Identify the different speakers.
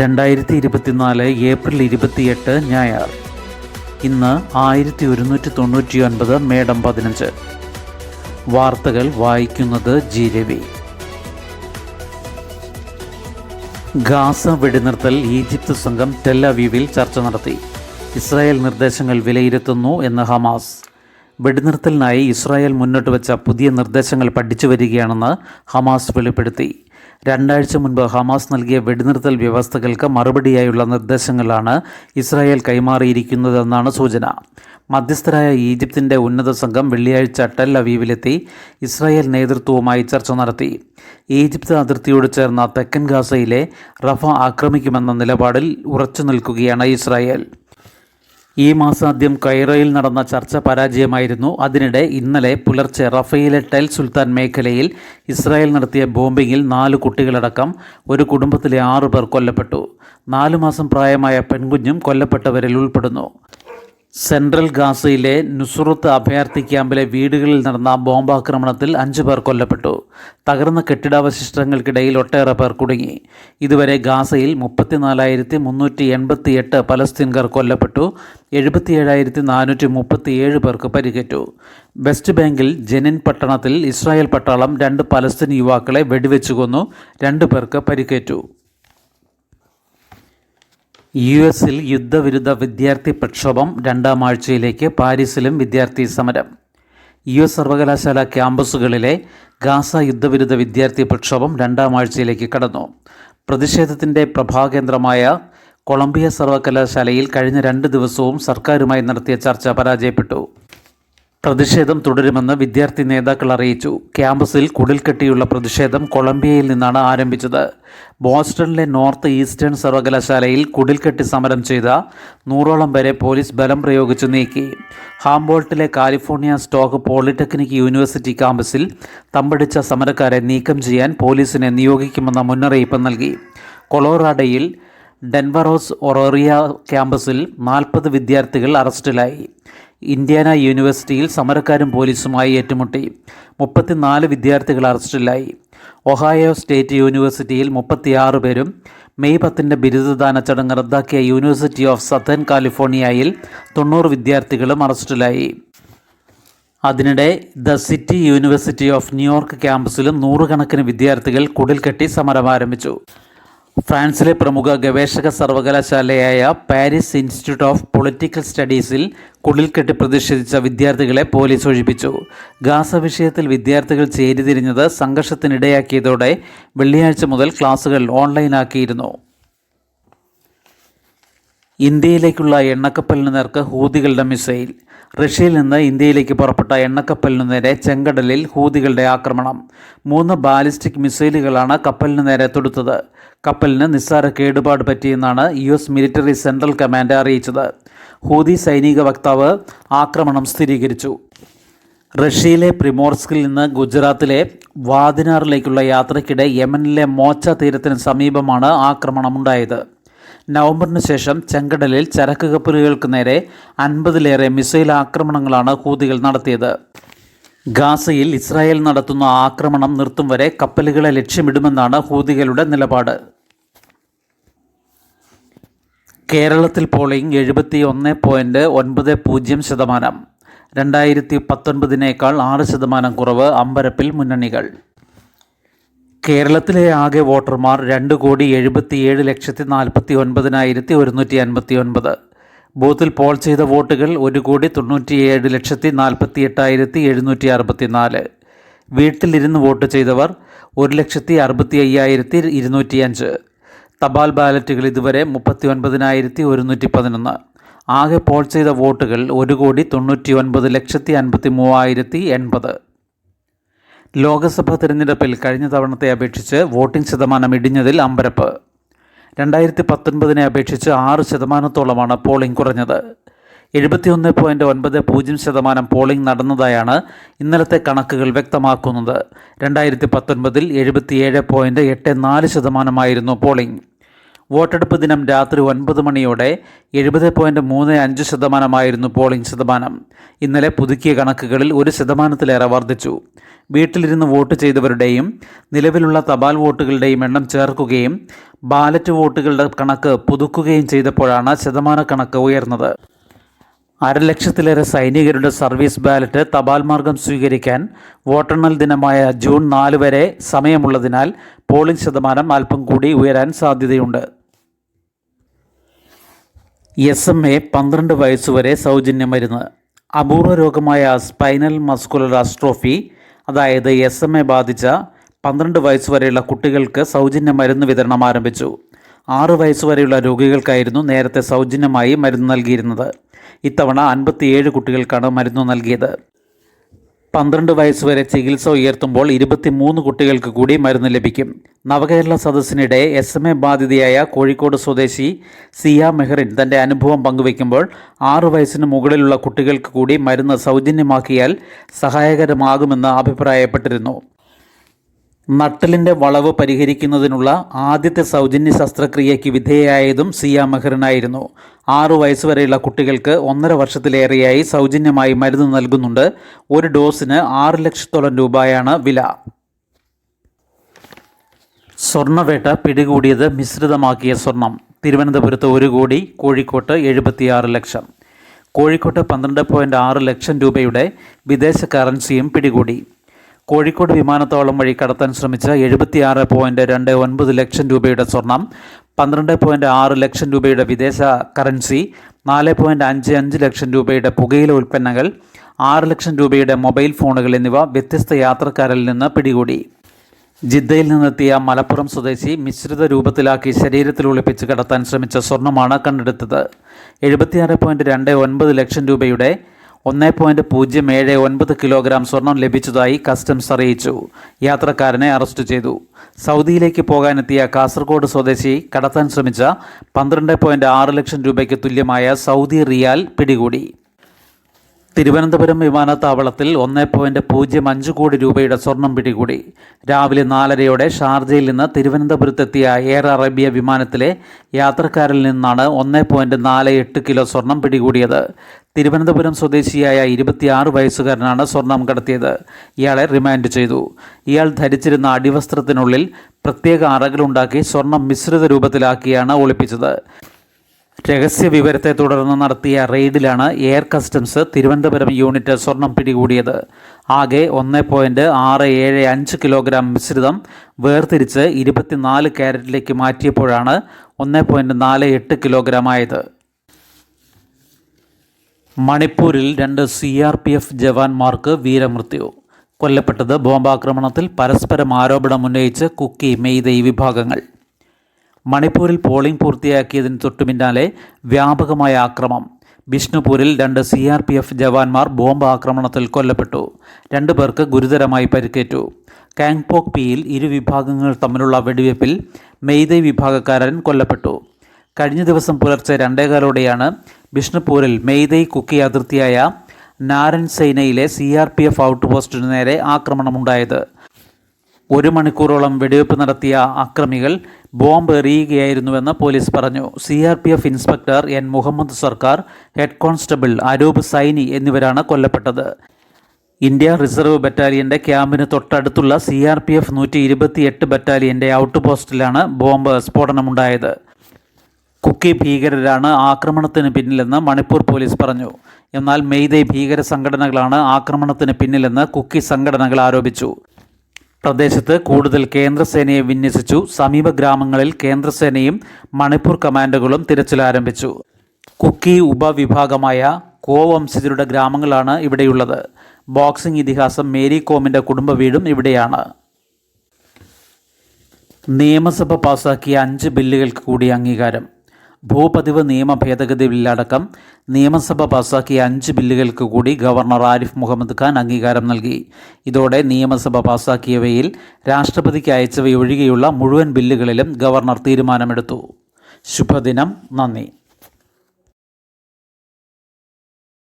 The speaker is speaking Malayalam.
Speaker 1: രണ്ടായിരത്തി ഇരുപത്തിനാല് ഏപ്രിൽ ഇരുപത്തിയെട്ട് ഞായർ. ഇന്ന് ആയിരത്തി ഒരുന്നൂറ്റി തൊണ്ണൂറ്റി ഒൻപത് മേഡം പതിനഞ്ച്. വാർത്തകൾ വായിക്കുന്നത് ജി രവി. ഗാസ വെടിനിർത്തൽ ഈജിപ്ത് സംഘം ടെല്ലവീവിൽ ചർച്ച നടത്തി. ഇസ്രായേൽ നിർദ്ദേശങ്ങൾ വിലയിരുത്തുന്നു എന്ന് ഹമാസ്. വെടിനിർത്തലിനായി ഇസ്രായേൽ മുന്നോട്ട് വെച്ച പുതിയ നിർദ്ദേശങ്ങൾ പഠിച്ചു വരികയാണെന്ന് ഹമാസ് വെളിപ്പെടുത്തി. രണ്ടാഴ്ച മുൻപ് ഹമാസ് നൽകിയ വെടിനിർത്തൽ വ്യവസ്ഥകൾക്ക് മറുപടിയായുള്ള നിർദ്ദേശങ്ങളാണ് ഇസ്രായേൽ കൈമാറിയിരിക്കുന്നതെന്നാണ് സൂചന. മധ്യസ്ഥരായ ഈജിപ്തിന്റെ ഉന്നത സംഘം വെള്ളിയാഴ്ച ടെൽ അവീവിലെത്തി ഇസ്രായേൽ നേതൃത്വവുമായി ചർച്ച നടത്തി. ഈജിപ്ത് അതിർത്തിയോട് ചേർന്ന തെക്കൻ ഗാസയിലെ റഫ ആക്രമിക്കുമെന്ന നിലപാടിൽ ഉറച്ചു നിൽക്കുകയാണ് ഇസ്രായേൽ. ഈ മാസാദ്യം കൈറോയിൽ നടന്ന ചർച്ച പരാജയമായിരുന്നു. അതിനിടെ ഇന്നലെ പുലർച്ചെ റഫയിലെ ടെൽ സുൽത്താൻ മേഖലയിൽ ഇസ്രായേൽ നടത്തിയ ബോംബിങ്ങിൽ നാല് കുട്ടികളടക്കം ഒരു കുടുംബത്തിലെ ആറു പേർ കൊല്ലപ്പെട്ടു. നാലു മാസം പ്രായമായ പെൺകുഞ്ഞും കൊല്ലപ്പെട്ടവരിൽ ഉൾപ്പെടുന്നു. സെൻട്രൽ ഗാസയിലെ നുസുറത്ത് അഭയാർത്ഥി ക്യാമ്പിലെ വീടുകളിൽ നടന്ന ബോംബാക്രമണത്തിൽ അഞ്ചു പേർ കൊല്ലപ്പെട്ടു. തകർന്ന കെട്ടിടാവശിഷ്ടങ്ങൾക്കിടയിൽ ഒട്ടേറെ പേർ കുടുങ്ങി. ഇതുവരെ ഗാസയിൽ മുപ്പത്തിനാലായിരത്തി മുന്നൂറ്റി എൺപത്തി എട്ട് പലസ്തീൻകാർ കൊല്ലപ്പെട്ടു. എഴുപത്തിയേഴായിരത്തി നാനൂറ്റി മുപ്പത്തിയേഴ് പേർക്ക് പരിക്കേറ്റു. വെസ്റ്റ് ബാങ്കിൽ ജെനിൻ പട്ടണത്തിൽ ഇസ്രായേൽ പട്ടാളം രണ്ട് പലസ്തീൻ യുവാക്കളെ വെടിവെച്ചു കൊന്നു. രണ്ടു പേർക്ക് പരിക്കേറ്റു. യു എസിൽ യുദ്ധവിരുദ്ധ വിദ്യാർത്ഥി പ്രക്ഷോഭം രണ്ടാം ആഴ്ചയിലേക്ക് പാരീസിലും വിദ്യാർത്ഥി സമരം. യു എസ് സർവകലാശാല ക്യാമ്പസുകളിലെ ഗാസ യുദ്ധവിരുദ്ധ വിദ്യാർത്ഥി പ്രക്ഷോഭം രണ്ടാം ആഴ്ചയിലേക്ക് കടന്നു. പ്രതിഷേധത്തിന്റെ പ്രഭാകേന്ദ്രമായ കൊളംബിയ സർവകലാശാലയിൽ കഴിഞ്ഞ രണ്ട് ദിവസവും സർക്കാരുമായി നടത്തിയ ചർച്ച പരാജയപ്പെട്ടു. പ്രതിഷേധം തുടരുമെന്ന് വിദ്യാർത്ഥി നേതാക്കൾ അറിയിച്ചു. ക്യാമ്പസിൽ കുടിൽക്കെട്ടിയുള്ള പ്രതിഷേധം കൊളംബിയയിൽ നിന്നാണ് ആരംഭിച്ചത്. ബോസ്റ്റണിലെ നോർത്ത് ഈസ്റ്റേൺ സർവകലാശാലയിൽ കുടിൽക്കെട്ടി സമരം ചെയ്ത നൂറോളം പേരെ പോലീസ് ബലം പ്രയോഗിച്ചു നീക്കി. ഹാംബോൾട്ടിലെ കാലിഫോർണിയ സ്റ്റോക്ക് പോളിടെക്നിക് യൂണിവേഴ്സിറ്റി ക്യാമ്പസിൽ തമ്പടിച്ച സമരക്കാരെ നീക്കം ചെയ്യാൻ പോലീസിനെ നിയോഗിക്കുമെന്ന മുന്നറിയിപ്പ് നൽകി. കൊളോറാഡോയിൽ ഡെൻവറോസ് ഒറോറിയ ക്യാമ്പസിൽ നാൽപ്പത് വിദ്യാർത്ഥികൾ അറസ്റ്റിലായി. ഇന്ത്യാന യൂണിവേഴ്സിറ്റിയിൽ സമരക്കാരും പോലീസുമായി ഏറ്റുമുട്ടി. മുപ്പത്തിനാല് വിദ്യാർത്ഥികൾ അറസ്റ്റിലായി. ഒഹായോ സ്റ്റേറ്റ് യൂണിവേഴ്സിറ്റിയിൽ മുപ്പത്തിയാറ് പേരും മെയ് പത്തിന്റെ ബിരുദദാന ചടങ്ങ് റദ്ദാക്കിയ യൂണിവേഴ്സിറ്റി ഓഫ് സത്തേൺ കാലിഫോർണിയയിൽ തൊണ്ണൂറ് വിദ്യാർത്ഥികളും അറസ്റ്റിലായി. അതിനിടെ the city university of New York ക്യാമ്പസിലും നൂറുകണക്കിന് വിദ്യാർത്ഥികൾ കുടിൽ കെട്ടി സമരം ആരംഭിച്ചു. ഫ്രാൻസിലെ പ്രമുഖ ഗവേഷക സർവകലാശാലയായ പാരീസ് ഇൻസ്റ്റിറ്റ്യൂട്ട് ഓഫ് പൊളിറ്റിക്കൽ സ്റ്റഡീസിൽ കുടിൽക്കെട്ടി പ്രതിഷേധിച്ച വിദ്യാർത്ഥികളെ പോലീസ് ഒഴിപ്പിച്ചു. ഗാസ വിഷയത്തിൽ വിദ്യാർത്ഥികൾ ചേരിതിരിഞ്ഞത് സംഘർഷത്തിനിടയാക്കിയതോടെ വെള്ളിയാഴ്ച മുതൽ ക്ലാസുകൾ ഓൺലൈനാക്കിയിരുന്നു. ഇന്ത്യയിലേക്കുള്ള എണ്ണക്കപ്പലിന് നേർക്ക് ഹൂതികളുടെ മിസൈൽ. റഷ്യയിൽ നിന്ന് ഇന്ത്യയിലേക്ക് പുറപ്പെട്ട എണ്ണക്കപ്പലിനു നേരെ ചെങ്കടലിൽ ഹൂതികളുടെ ആക്രമണം. മൂന്ന് ബാലിസ്റ്റിക് മിസൈലുകളാണ് കപ്പലിനു നേരെ തൊടുത്തത്. കപ്പലിന് നിസ്സാര കേടുപാട് പറ്റിയെന്നാണ് U S military central command അറിയിച്ചത്. ഹൂതി സൈനിക വക്താവ് ആക്രമണം സ്ഥിരീകരിച്ചു. റഷ്യയിലെ പ്രിമോർസ്കിൽ നിന്ന് ഗുജറാത്തിലെ വാദിനാറിലേക്കുള്ള യാത്രയ്ക്കിടെ യമനിലെ മോച്ച തീരത്തിന് സമീപമാണ് ആക്രമണമുണ്ടായത്. നവംബറിന് ശേഷം ചെങ്കടലിൽ ചരക്ക് കപ്പലുകൾക്ക് നേരെ അൻപതിലേറെ മിസൈൽ ആക്രമണങ്ങളാണ് ഹൂതികൾ നടത്തിയത്. ഗാസയിൽ ഇസ്രായേൽ നടത്തുന്ന ആക്രമണം നിർത്തും വരെ കപ്പലുകളെ ലക്ഷ്യമിടുമെന്നാണ് ഹൂതികളുടെ നിലപാട്. കേരളത്തിൽ പോളിംഗ് എഴുപത്തി ഒന്ന് പോയിന്റ് ഒൻപത് പൂജ്യം ശതമാനം. രണ്ടായിരത്തി പത്തൊൻപതിനേക്കാൾ ആറ് ശതമാനം കുറവ് അമ്പരപ്പിൽ മുന്നണികൾ. കേരളത്തിലെ ആകെ വോട്ടർമാർ രണ്ട് കോടി എഴുപത്തിയേഴ് ലക്ഷത്തി നാൽപ്പത്തി ഒൻപതിനായിരത്തി ഒരുന്നൂറ്റി അൻപത്തി ഒൻപത്. ബൂത്തിൽ പോൾ ചെയ്ത വോട്ടുകൾ ഒരു കോടി തൊണ്ണൂറ്റിയേഴ് ലക്ഷത്തി നാൽപ്പത്തി എട്ടായിരത്തി എഴുന്നൂറ്റി അറുപത്തി നാല് വീട്ടിലിരുന്ന് വോട്ട് ചെയ്തവർ ഒരു ലക്ഷത്തി അറുപത്തി അയ്യായിരത്തി ഇരുന്നൂറ്റി അഞ്ച്. തപാൽ ബാലറ്റുകൾ ഇതുവരെ മുപ്പത്തി ഒൻപതിനായിരത്തി ഒരുന്നൂറ്റി പതിനൊന്ന്. ആകെ പോൾ ചെയ്ത വോട്ടുകൾ ഒരു കോടി തൊണ്ണൂറ്റി ഒൻപത് ലക്ഷത്തി അൻപത്തി മൂവായിരത്തി എൺപത്. ലോക്സഭാ തിരഞ്ഞെടുപ്പിൽ കഴിഞ്ഞ തവണത്തെ അപേക്ഷിച്ച് വോട്ടിംഗ് ശതമാനം ഇടിഞ്ഞതിൽ അമ്പരപ്പ്. രണ്ടായിരത്തി പത്തൊൻപതിനെ അപേക്ഷിച്ച് ആറ് ശതമാനത്തോളമാണ് പോളിംഗ് കുറഞ്ഞത്. എഴുപത്തിയൊന്ന് പോയിന്റ് ഒൻപത് പൂജ്യം ശതമാനം പോളിംഗ് നടന്നതായാണ് ഇന്നലത്തെ കണക്കുകൾ വ്യക്തമാക്കുന്നത്. രണ്ടായിരത്തി പത്തൊൻപതിൽ എഴുപത്തിയേഴ് പോയിന്റ് എട്ട് നാല് ശതമാനമായിരുന്നു പോളിംഗ്. വോട്ടെടുപ്പ് ദിനം രാത്രി ഒൻപത് മണിയോടെ എഴുപത് പോയിന്റ് മൂന്ന് അഞ്ച് ശതമാനമായിരുന്നു പോളിംഗ് ശതമാനം. ഇന്നലെ പുതുക്കിയ കണക്കുകളിൽ ഒരു ശതമാനത്തിലേറെ വർദ്ധിച്ചു. വീട്ടിലിരുന്ന് വോട്ട് ചെയ്തവരുടെയും നിലവിലുള്ള തപാൽ വോട്ടുകളുടെയും എണ്ണം ചേർക്കുകയും ബാലറ്റ് വോട്ടുകളുടെ കണക്ക് പുതുക്കുകയും ചെയ്തപ്പോഴാണ് ശതമാന കണക്ക് ഉയർന്നത്. അരലക്ഷത്തിലേറെ സൈനികരുടെ സർവീസ് ബാലറ്റ് തപാൽ മാർഗം സ്വീകരിക്കാൻ വോട്ടെണ്ണൽ ദിനമായ ജൂൺ നാല് വരെ സമയമുള്ളതിനാൽ പോളിംഗ് ശതമാനം അല്പം കൂടി ഉയരാൻ സാധ്യതയുണ്ട്. എസ് എം എ പന്ത്രണ്ട് വയസ്സുവരെ സൗജന്യ മരുന്ന് അപൂർവ രോഗമായ സ്പൈനൽ മസ്കുലർ അസ്ട്രോഫി അതായത് എസ് എം എ ബാധിച്ച പന്ത്രണ്ട് വയസ്സുവരെയുള്ള കുട്ടികൾക്ക് സൗജന്യ മരുന്ന് വിതരണം ആരംഭിച്ചു. ആറ് വയസ്സുവരെയുള്ള രോഗികൾക്കായിരുന്നു നേരത്തെ സൗജന്യമായി മരുന്ന് നൽകിയിരുന്നത്. ഇത്തവണ അൻപത്തിയേഴ് കുട്ടികൾക്കാണ് മരുന്ന് നൽകിയത്. പന്ത്രണ്ട് വയസ്സുവരെ ചികിത്സ ഉയർത്തുമ്പോൾ ഇരുപത്തിമൂന്ന് കുട്ടികൾക്ക് കൂടി മരുന്ന് ലഭിക്കും. നവകേരള സദസ്സിനിടെ എസ് എം എ ബാധിതയായ കോഴിക്കോട് സ്വദേശി സിയ മെഹറിൻ തന്റെ അനുഭവം പങ്കുവയ്ക്കുമ്പോൾ ആറു വയസ്സിന് മുകളിലുള്ള കുട്ടികൾക്ക് കൂടി മരുന്ന് സൗജന്യമാക്കിയാൽ സഹായകരമാകുമെന്ന് അഭിപ്രായപ്പെട്ടിരുന്നു. നട്ടലിന്റെ വളവ് പരിഹരിക്കുന്നതിനുള്ള ആദ്യത്തെ സൗജന്യ ശസ്ത്രക്രിയയ്ക്ക് വിധേയയായതും സിയ മെഹറിനായിരുന്നു. ആറു വയസ്സുവരെയുള്ള കുട്ടികൾക്ക് ഒന്നര വർഷത്തിലേറെയായി സൗജന്യമായി മരുന്ന് നൽകുന്നുണ്ട്. ഒരു ഡോസിന് ആറ് ലക്ഷത്തോളം രൂപയാണ് വില. സ്വർണവേട്ട പിടികൂടിയത് മിശ്രിതമാക്കിയ സ്വർണം. തിരുവനന്തപുരത്ത് ഒരു കോടി കോഴിക്കോട്ട് എഴുപത്തിയാറ് ലക്ഷം. കോഴിക്കോട്ട് പന്ത്രണ്ട് പോയിന്റ് ആറ് ലക്ഷം രൂപയുടെ വിദേശ കറൻസിയും പിടികൂടി. കോഴിക്കോട് വിമാനത്താവളം വഴി കടത്താൻ ശ്രമിച്ച എഴുപത്തിയാറ് പോയിന്റ് രണ്ട് ഒൻപത് ലക്ഷം രൂപയുടെ സ്വർണം പന്ത്രണ്ട് പോയിന്റ് ആറ് ലക്ഷം രൂപയുടെ വിദേശ കറൻസി നാല് പോയിന്റ് അഞ്ച് അഞ്ച് ലക്ഷം രൂപയുടെ പുകയില ഉൽപ്പന്നങ്ങൾ ആറ് ലക്ഷം രൂപയുടെ മൊബൈൽ ഫോണുകൾ എന്നിവ വ്യത്യസ്ത യാത്രക്കാരിൽ നിന്ന് പിടികൂടി. ജിദ്ദയിൽ നിന്നെത്തിയ മലപ്പുറം സ്വദേശി മിശ്രിത രൂപത്തിലാക്കി ശരീരത്തിൽ ഒളിപ്പിച്ച് കടത്താൻ ശ്രമിച്ച സ്വർണമാണ് കണ്ടെടുത്തത്. എഴുപത്തിയാറ് പോയിന്റ് രണ്ട് ഒൻപത് ലക്ഷം രൂപയുടെ ഒന്ന് പോയിന്റ് പൂജ്യം ഏഴ് ഒൻപത് കിലോഗ്രാം സ്വർണം ലഭിച്ചതായി കസ്റ്റംസ് അറിയിച്ചു. യാത്രക്കാരനെ അറസ്റ്റ് ചെയ്തു. സൗദിയിലേക്ക് പോകാനെത്തിയ കാസർഗോഡ് സ്വദേശി കടത്താൻ ശ്രമിച്ച പന്ത്രണ്ട് പോയിന്റ് ആറ് ലക്ഷം രൂപയ്ക്ക് തുല്യമായ സൗദി റിയാൽ പിടികൂടി. തിരുവനന്തപുരം വിമാനത്താവളത്തിൽ ഒന്ന് പോയിന്റ് പൂജ്യം അഞ്ച് കോടി രൂപയുടെ സ്വർണം പിടികൂടി. രാവിലെ നാലരയോടെ ഷാർജയിൽ നിന്ന് തിരുവനന്തപുരത്തെത്തിയ എയർ അറേബ്യ വിമാനത്തിലെ യാത്രക്കാരിൽ നിന്നാണ് ഒന്ന് പോയിന്റ് നാല് എട്ട് കിലോ സ്വർണം പിടികൂടിയത്. തിരുവനന്തപുരം സ്വദേശിയായ ഇരുപത്തിയാറ് വയസ്സുകാരനാണ് സ്വർണം കടത്തിയത്. ഇയാളെ റിമാൻഡ് ചെയ്തു. ഇയാൾ ധരിച്ചിരുന്ന അടിവസ്ത്രത്തിനുള്ളിൽ പ്രത്യേക അറകളുണ്ടാക്കി സ്വർണം മിശ്രിത രൂപത്തിലാക്കിയാണ് ഒളിപ്പിച്ചത്. രഹസ്യ വിവരത്തെ തുടർന്ന് നടത്തിയ റെയ്ഡിലാണ് എയർ കസ്റ്റംസ് തിരുവനന്തപുരം യൂണിറ്റ് സ്വർണം പിടികൂടിയത്. ആകെ ഒന്ന് പോയിന്റ് ആറ് ഏഴ് അഞ്ച് കിലോഗ്രാം മിശ്രിതം വേർതിരിച്ച് ഇരുപത്തിനാല് ക്യാരറ്റിലേക്ക് മാറ്റിയപ്പോഴാണ് ഒന്ന് പോയിന്റ് നാല് എട്ട് കിലോഗ്രാം ആയത്. മണിപ്പൂരിൽ രണ്ട് സി ആർ പി എഫ് ജവാന്മാർക്ക് വീരമൃത്യു. കൊല്ലപ്പെട്ടത് ബോംബാക്രമണത്തിൽ പരസ്പരം ആരോപണം ഉന്നയിച്ച് കുക്കി മെയ്തൈ വിഭാഗങ്ങൾ. മണിപ്പൂരിൽ പോളിംഗ് പൂർത്തിയാക്കിയതിന് തൊട്ടുപിന്നാലെ വ്യാപകമായ ആക്രമം. ബിഷ്ണുപൂരിൽ രണ്ട് സി ആർ പി എഫ് ജവാന്മാർ ബോംബ് ആക്രമണത്തിൽ കൊല്ലപ്പെട്ടു. രണ്ടു പേർക്ക് ഗുരുതരമായി പരിക്കേറ്റു. കാങ്പോക് പിയിൽ ഇരു വിഭാഗങ്ങൾ തമ്മിലുള്ള വെടിവയ്പിൽ മെയ്തൈ വിഭാഗക്കാരൻ കൊല്ലപ്പെട്ടു. കഴിഞ്ഞ ദിവസം പുലർച്ചെ രണ്ടേകാലോടെയാണ് ബിഷ്ണുപൂരിൽ മെയ്തൈ കുക്കി അതിർത്തിയായ നാരൻ സൈനയിലെ C R P F out പോസ്റ്റിനു നേരെ ആക്രമണമുണ്ടായത്. ഒരു മണിക്കൂറോളം വെടിവെപ്പ് നടത്തിയ അക്രമികൾ ബോംബ് എറിയുകയായിരുന്നുവെന്ന് പോലീസ് പറഞ്ഞു. C R P F inspector N. Mohammed Sarkar head constable Arup സൈനി എന്നിവരാണ് കൊല്ലപ്പെട്ടത്. ഇന്ത്യ റിസർവ് ബറ്റാലിയന്റെ ക്യാമ്പിന് തൊട്ടടുത്തുള്ള സി ആർ പി എഫ് നൂറ്റി ഇരുപത്തിയെട്ട് ബറ്റാലിയന്റെ ഔട്ട് പോസ്റ്റിലാണ് ബോംബ് സ്ഫോടനമുണ്ടായത്. കുക്കി ഭീകരരാണ് ആക്രമണത്തിന് പിന്നിലെന്ന് മണിപ്പൂർ പോലീസ് പറഞ്ഞു. എന്നാൽ മെയ്തൈ ഭീകര സംഘടനകളാണ് ആക്രമണത്തിന് പിന്നിലെന്ന് കുക്കി സംഘടനകൾ ആരോപിച്ചു. പ്രദേശത്ത് കൂടുതൽ കേന്ദ്രസേനയെ വിന്യസിച്ചു. സമീപ ഗ്രാമങ്ങളിൽ കേന്ദ്രസേനയും മണിപ്പൂർ കമാൻഡുകളും തിരച്ചിൽ ആരംഭിച്ചു കുക്കി ഉപവിഭാഗമായ കോ വംശജരുടെ ഗ്രാമങ്ങളാണ് ഇവിടെയുള്ളത്. ബോക്സിംഗ് ഇതിഹാസം മേരി കോമിന്റെ കുടുംബ വീടും ഇവിടെയാണ്. നിയമസഭ പാസാക്കിയ അഞ്ച് ബില്ലുകൾക്ക് കൂടി അംഗീകാരം. ഭൂപതിവ് നിയമ ഭേദഗതി ബില്ലടക്കം നിയമസഭ പാസാക്കിയ അഞ്ച് ബില്ലുകൾക്ക് കൂടി ഗവർണർ ആരിഫ് മുഹമ്മദ് ഖാൻ അംഗീകാരം നൽകി. ഇതോടെ നിയമസഭ പാസാക്കിയവയിൽ രാഷ്ട്രപതിക്ക് അയച്ചവയൊഴികെയുള്ള മുഴുവൻ ബില്ലുകളിലും ഗവർണർ തീരുമാനമെടുത്തു. ശുഭദിനം. നന്ദി.